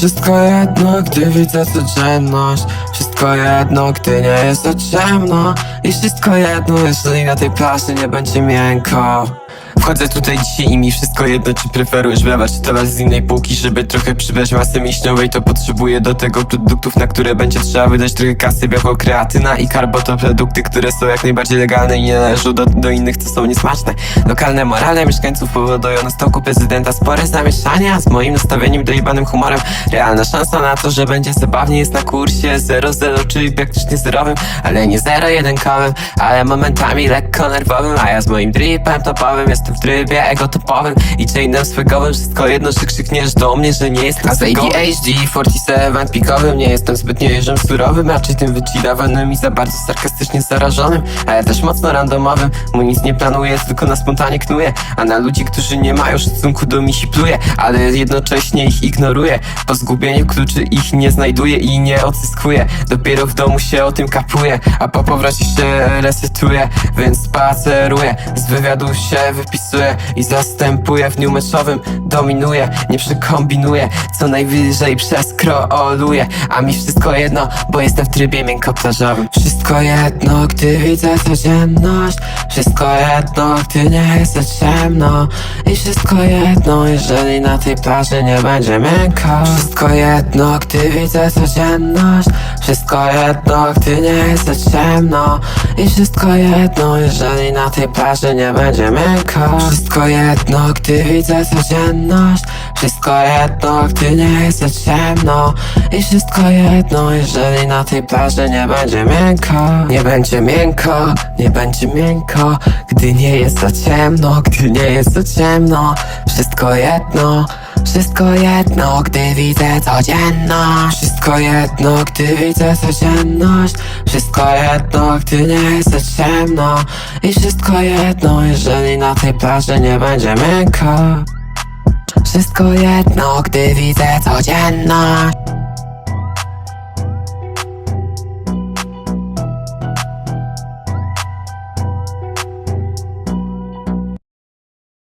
Wszystko jedno, gdy widzę codzienność. Wszystko jedno, gdy nie jest za ciemno. I wszystko jedno, jeżeli na tej plaży nie będzie miękko Wchodzę tutaj dzisiaj i mi wszystko jedno Czy preferujesz lewa czy towarzystwo z innej półki Żeby trochę przybrać masy mięśniowej To potrzebuję do tego produktów, na które będzie trzeba wydać trochę kasy Białko, kreatyna i karbo to produkty, które są jak najbardziej legalne I nie należą do, do innych, co są niesmaczne. Lokalne morale mieszkańców powodują na stołku prezydenta Spore zamieszanie, a z moim nastawieniem dojebanym humorem. Realna szansa na to, że będzie zabawnie jest na kursie 0-0, czyli praktycznie zerowym Ale nie 0-1-kowym, ale momentami lekko nerwowym A ja z moim dripem topowym jestem w trybie ego topowym I chainem swegowym wszystko jedno, że krzykniesz do mnie, że nie jestem A z ADHD 47 pikowym nie jestem zbytnio jeżem surowym Raczej tym wychillowanym i za bardzo sarkastycznie zarażonym. Ale też mocno randomowym, mu nic nie planuję, tylko na spontanie knuję. A na ludzi, którzy nie mają szacunku do misi pluję Ale jednocześnie ich ignoruję. Po zgubieniu kluczy ich nie znajduję i nie odzyskuję. Dopiero w domu się o tym kapuję A po powrocie się resetuję Więc spaceruję. Z wywiadu się wypisuję I zastępuję w dniu meczowym. Dominuję, nie przekombinuję Co najwyżej przeskroluję. A mi wszystko jedno, bo jestem w trybie miękkoplażowym Wszystko jedno, gdy widzę codzienność. Wszystko jedno, gdy nie jest ciemno. I wszystko jedno, jeżeli na tej plaży nie będzie miękko. Wszystko jedno, gdy widzę codzienność. Wszystko jedno, gdy nie jest ciemno I wszystko jedno, jeżeli na tej plaży nie będzie miękko. Wszystko jedno, gdy widzę codzienność. Wszystko jedno, gdy nie jest ciemno. I wszystko jedno, jeżeli na tej plaży nie będzie miękko. Nie będzie miękko, nie będzie miękko Gdy nie jest za ciemno, gdy nie jest za ciemno. Wszystko jedno wszystko jedno, gdy widzę codzienność Wszystko jedno, gdy widzę codzienność Wszystko jedno, gdy nie jest ciemno. I wszystko jedno, jeżeli na tej plaży nie będzie miękko Wszystko jedno, gdy widzę codzienność